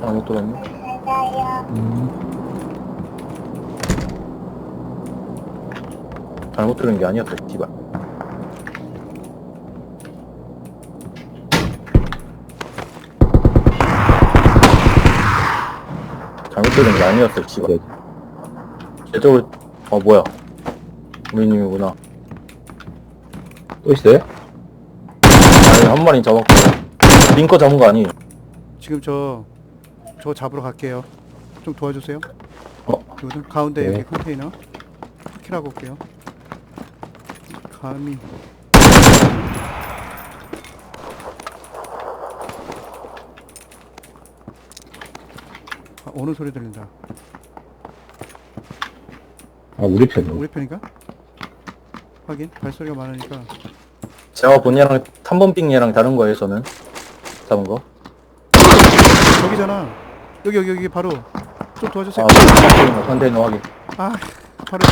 잘못 들었네. 잘못 들은 게 아니었어, 씨발. 잘못 들은 게 아니었어, 씨발. 제적으로, 어, 뭐야. 우리님이구나. 또 있어요? 아니, 한 마리 잡았고. 링커 잡은 거 아니에요? 지금 저, 저 잡으러 갈게요. 좀 도와주세요. 어? 여기서 가운데 네. 여기 컨테이너. 확킬하고 올게요. 감히. 아, 오는 소리 들린다. 아, 우리 편이요. 우리 편인가? 확인. 발소리가 많으니까. 제가 본 얘랑 3번 빙 얘랑 다른 거예요, 저는. 잡은 거. 저기잖아. 여기 여기 여기 바로 좀 아, 도와주세요. 컨테이너, 컨테이너 확인. 아, 바로